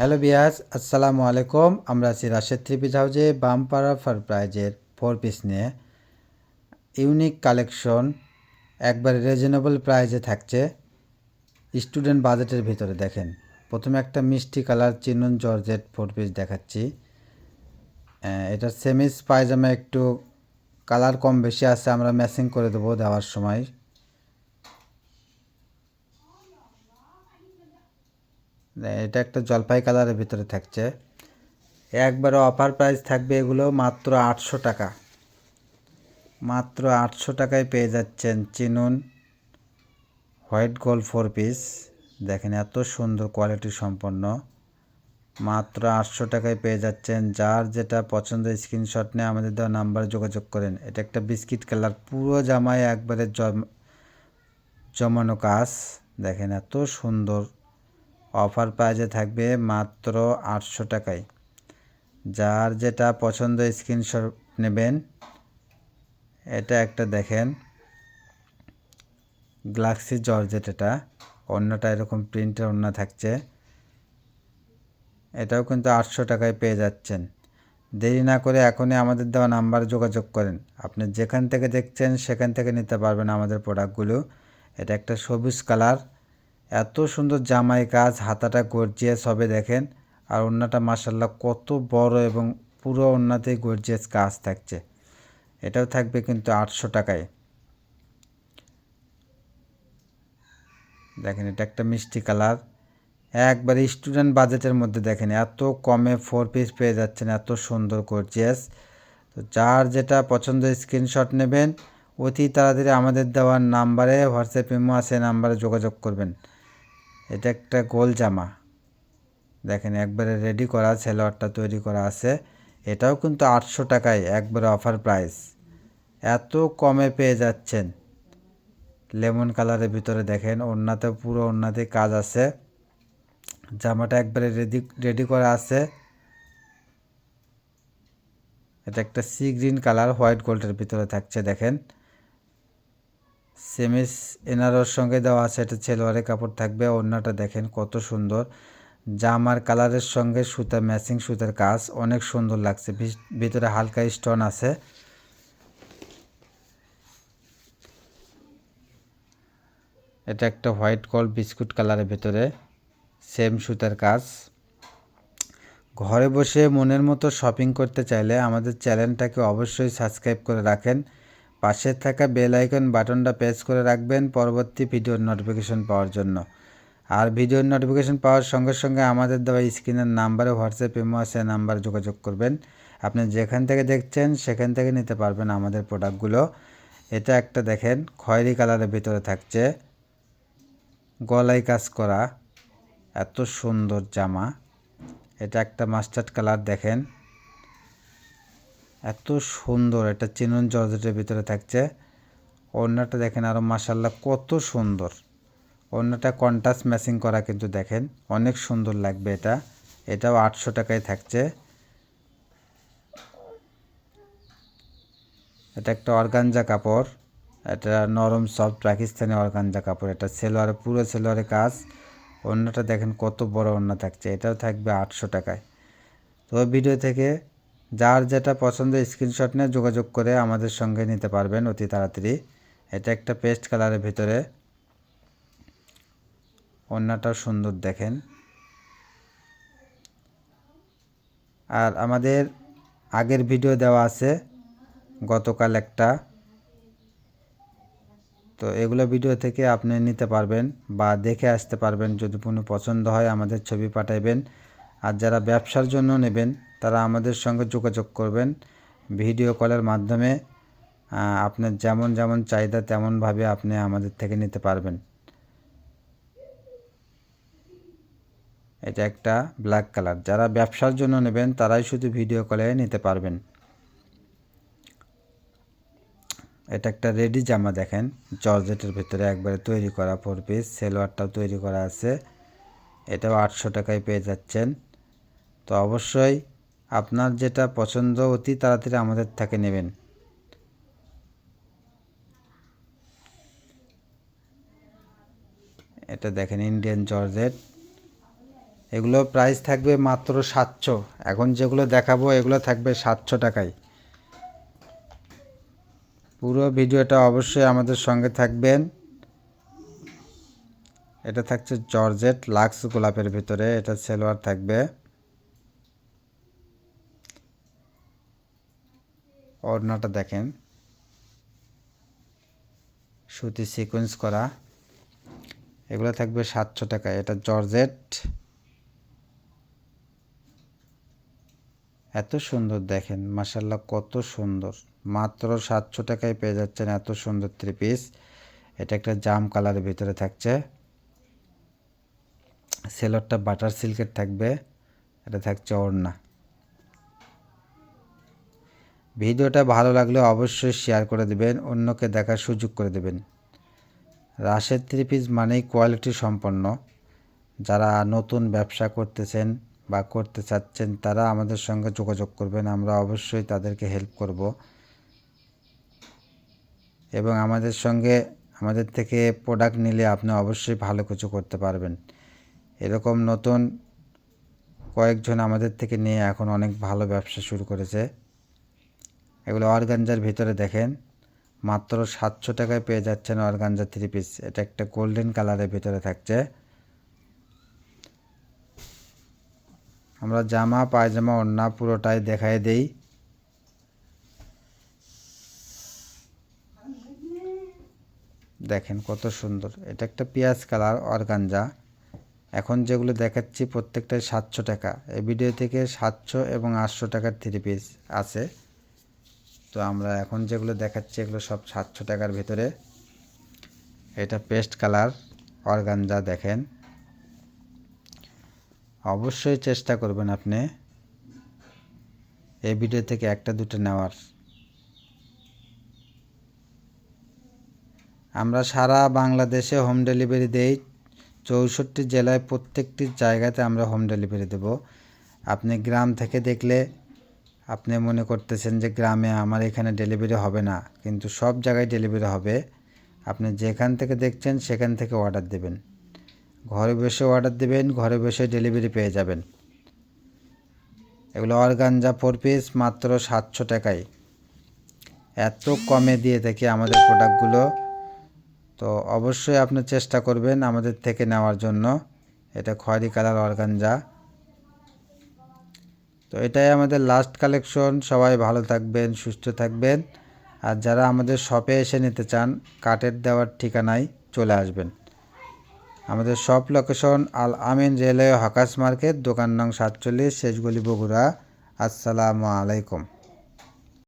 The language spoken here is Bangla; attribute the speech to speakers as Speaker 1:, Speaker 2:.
Speaker 1: হ্যালো বিয়াস আসসালামু আলাইকুম। আমরা আছি রাশেদ থ্রি পিস হাউজে বামপাড়া ফার প্রাইজের ফোর পিস নিয়ে। ইউনিক কালেকশন, একবারে রিজনেবল প্রাইজে থাকছে। স্টুডেন্ট বাজেটের ভিতরে দেখেন, প্রথমে একটা মিষ্টি colour chinon georgette four piece দেখাচ্ছি। এটার সেমিস পায়জামা একটু কালার কম বেশি আছে, আমরা ম্যাচিং করে দেবো দেওয়ার সময়। এটা একটা জলপাই কালারের ভিতরে থাকছে। একবারে অফার প্রাইস থাকবে এগুলো মাত্র আটশো টাকা। মাত্র আটশো টাকায় পেয়ে যাচ্ছেন chinon white gold four piece. দেখেন এত সুন্দর কোয়ালিটি সম্পন্ন। মাত্র আটশো টাকায় পেয়ে যাচ্ছেন। যার যেটা পছন্দ স্ক্রিনশট নিয়ে আমাদের দেওয়া নাম্বারে যোগাযোগ করেন। এটা একটা বিস্কিট কালার, পুরো জামায় একবারে জম- জমানো কাজ। দেখেন এত সুন্দর অফার প্রাইজে থাকবে মাত্র আটশো টাকায়। যার যেটা পছন্দ স্ক্রিনশট নেবেন, এটা একটা দেখেন। গ্লাক্সি জর্জেট এটা, অন্যটা এরকম প্রিন্টের অন্য থাকছে। এটাও কিন্তু আটশো টাকায় পেয়ে যাচ্ছেন। দেরি না করে এখনই আমাদের দেওয়া নাম্বার যোগাযোগ করেন। আপনি যেখান থেকে দেখছেন সেখান থেকে নিতে পারবেন আমাদের প্রোডাক্টগুলো এটা একটা সবুজ কালার এত সুন্দর জামাই কাজ, হাতাটা গর্জিয়াস হবে দেখেন। আর ওড়নাটা মাসাল্লাহ কত বড় এবং পুরো ওড়নাতেই গর্জিয়াস কাজ থাকছে। এটাও থাকবে কিন্তু আটশো টাকায়। দেখেন, এটা একটা মিষ্টি কালার। একবারে স্টুডেন্ট বাজেটের মধ্যে দেখেন, এত কমে ফোর পিস পেয়ে যাচ্ছেন, এত সুন্দর গর্জিয়াস তো যার যেটা পছন্দ স্ক্রিনশট নেবেন, অতি তাড়াতাড়ি আমাদের দেওয়ার নাম্বারে হোয়াটসঅ্যাপ ইমো আছে, নাম্বারে যোগাযোগ করবেন। এটা একটা গোল জামা। দেখেন একবারে রেডি করা, সেলোয়ারটা তৈরি করা আছে। এটাও কিন্তু আটশো টাকায় একবারে অফার প্রাইস এত কমে পেয়ে যাচ্ছেন। লেমন কালারের ভিতরে দেখেন, ওড়নাতে পুরো ওড়নাতে কাজ আছে। জামাটা একবারে রেডি রেডি করা আছে। এটা একটা সি গ্রিন কালার হোয়াইট গোল্ডের ভিতরে থাকছে, দেখেন। সেমিস এনারোর সঙ্গে দেওয়া আছে এটা ছেলোয়ারের কাপড় থাকবে, ওড়নাটা দেখেন কত সুন্দর। জামার কালারের সঙ্গে সুতা ম্যাচিং সুতার কাজ, অনেক সুন্দর লাগছে। ভিতরে হালকা স্টোন আছে। এটা একটা হোয়াইট কল বিস্কুট কালারের ভিতরে সেম সুতার কাজ। ঘরে বসে মনের মতো শপিং করতে চাইলে আমাদের চ্যানেলটাকে অবশ্যই সাবস্ক্রাইব করে রাখেন। পাশে থাকা বেল আইকন বাটনটা প্রেস করে রাখবেন পরবর্তী ভিডিওর নোটিফিকেশন পাওয়ার জন্য। আর ভিডিওর নোটিফিকেশন পাওয়ার সঙ্গে সঙ্গে আমাদের দেওয়া স্ক্রিনের নাম্বারে হোয়াটসঅ্যাপ ইমো আছে নাম্বারে যোগাযোগ করবেন। আপনি যেখান থেকে দেখছেন সেখান থেকে নিতে পারবেন আমাদের প্রোডাক্টগুলো এটা একটা দেখেন, খয়েরি কালারের ভিতরে থাকছে। গলায় কাজ করা, এত সুন্দর জামা। এটা একটা মাস্টার্ড কালার দেখেন। এত সুন্দর এটা চিনুন জর্জেটের ভিতরে থাকছে। ওড়নাটা দেখেন আরও মাসাল্লাহ কত সুন্দর। ওড়নাটা কন্টাস ম্যাচিং করা কিন্তু দেখেন, অনেক সুন্দর লাগবে এটা। এটাও আটশো টাকায় থাকছে। এটা একটা অর্গানজা কাপড়, এটা নরম সফট পাকিস্তানি অর্গানজা কাপড়, এটা সেলোয়ারে, পুরো সেলোয়ারে কাজ। অন্যটা দেখেন কত বড় অন্য থাকছে, এটাও থাকবে আটশো টাকায়। তো ভিডিও থেকে যার যেটা পছন্দ স্ক্রিনশট নিয়ে যোগাযোগ করে আমাদের সঙ্গে নিতে পারবেন অতি তাড়াতাড়ি। এটা একটা পেস্ট কালারের ভিতরে। অন্যটাও সুন্দর দেখেন। আর আমাদের আগের ভিডিও দেওয়া আছে, গতকাল একটা। তো এগুলো ভিডিও থেকে আপনি নিতে পারবেন বা দেখে আসতে পারবেন যদি কোনো পছন্দ হয় আমাদের ছবি পাঠাইবেন। আর যারা ব্যবসার জন্য নেবেন তারা আমাদের সঙ্গে যোগাযোগ করবেন ভিডিও কলের মাধ্যমে আপনার যেমন যেমন চাহিদা তেমনভাবে আপনি আমাদের থেকে নিতে পারবেন। এটা একটা ব্ল্যাক কালার যারা ব্যবসার জন্য নেবেন, তারাই শুধু ভিডিও কলে নিতে পারবেন। এটা একটা রেডি জামা দেখেন। জর্জেটের ভিতরে একবারে তৈরি করা ফোর পিস সেলোয়ারটাও তৈরি করা আছে। এটাও আটশো টাকায় পেয়ে যাচ্ছেন। তো অবশ্যই আপনার যেটা পছন্দ অতি তাড়াতাড়ি আমাদের থেকে নেবেন। এটা দেখেন ইন্ডিয়ান জর্জেট এগুলো প্রাইস থাকবে মাত্র সাতশো। এখন যেগুলো দেখাবো, এগুলো থাকবে সাতশো টাকায়। পুরো ভিডিওটা অবশ্যই আমাদের সঙ্গে থাকবেন। এটা থাকছে জর্জেট লাক্স গোলাপের ভিতরে, এটা সেলোয়ার থাকবে। ওড়নাটা দেখেন। সুতি সিকোয়েন্স করা। এগুলো থাকবে সাতশো টাকা। এটা জর্জেট। এত সুন্দর দেখেন মাসাল্লাহ কত সুন্দর। মাত্র সাতশো টাকায় পেয়ে যাচ্ছেন এত সুন্দর থ্রি পিস এটা একটা জাম কালারের ভিতরে থাকছে। সেলরটা বাটার সিল্কের থাকবে। এটা থাকছে ওড়না ভিডিওটা ভালো লাগলে অবশ্যই শেয়ার করে দেবেন, অন্যকে দেখার সুযোগ করে দেবেন। রাশের থ্রি পিস মানেই কোয়ালিটি সম্পন্ন। যারা নতুন ব্যবসা করতেছেন বা করতে চাচ্ছেন, তারা আমাদের সঙ্গে যোগাযোগ করবেন, আমরা অবশ্যই তাদেরকে হেল্প করব। এবং আমাদের সঙ্গে, আমাদের থেকে প্রোডাক্ট নিলে আপনি অবশ্যই ভালো কিছু করতে পারবেন। এরকম নতুন কয়েকজন আমাদের থেকে নিয়ে এখন অনেক ভালো ব্যবসা শুরু করেছে। এগুলো অর্গানজার ভিতরে দেখেন। মাত্র সাতশো টাকায় পেয়ে যাচ্ছেন অর্গানজা থ্রি পিস। এটা একটা গোল্ডেন কালারের ভিতরে থাকছে। আমরা জামা, পায়জামা, ওড়না পুরোটাই দেখাই দেই। দেখেন কত সুন্দর। এটা একটা পেঁয়াজ কালার অর্গানজা। এখন যেগুলো দেখাচ্ছি প্রত্যেকটাই সাতশো টাকা। এই ভিডিও থেকে সাতশো এবং আটশো টাকার থ্রি পিস আছে। তো আমরা এখন যেগুলো দেখাচ্ছি, এগুলো সব সাতশো টাকার ভেতরে। এটা পেস্ট কালার, অর্গানজা দেখেন। অবশ্যই চেষ্টা করবেন আপনি এই ভিডিও থেকে একটা, দুটো নেওয়ার। আমরা সারা বাংলাদেশে হোম ডেলিভারি দেই। চৌষট্টি জেলায় প্রত্যেকটি জায়গাতে আমরা হোম ডেলিভারি দেব। আপনি গ্রাম থেকে দেখলে আপনি মনে করতেছেন যে গ্রামে আমার এখানে ডেলিভারি হবে না, কিন্তু সব জায়গায় ডেলিভারি হবে। আপনি যেখান থেকে দেখছেন সেখান থেকে অর্ডার দেবেন। ঘরে বসে অর্ডার দেবেন, ঘরে বসে ডেলিভারি পেয়ে যাবেন। এগুলো অর্গানজা ফোর পিস মাত্র সাতশো টাকায়। এত কমে দিয়ে থাকি আমাদের প্রোডাক্টগুলো তো অবশ্যই আপনি চেষ্টা করবেন আমাদের থেকে নেওয়ার জন্য। এটা খয়েরি কালার অর্গানজা। তো এটাই আমাদের লাস্ট কালেকশন সবাই ভালো থাকবেন, সুস্থ থাকবেন। আর যারা আমাদের শপে এসে নিতে চান কাটের দেওয়ার ঠিকানায় চলে আসবেন। আমাদের shop location Al Amin railway hawkers market, দোকান নং সাতচল্লিশ, শেষগুলি বগুড়া। আসসালামু আলাইকুম।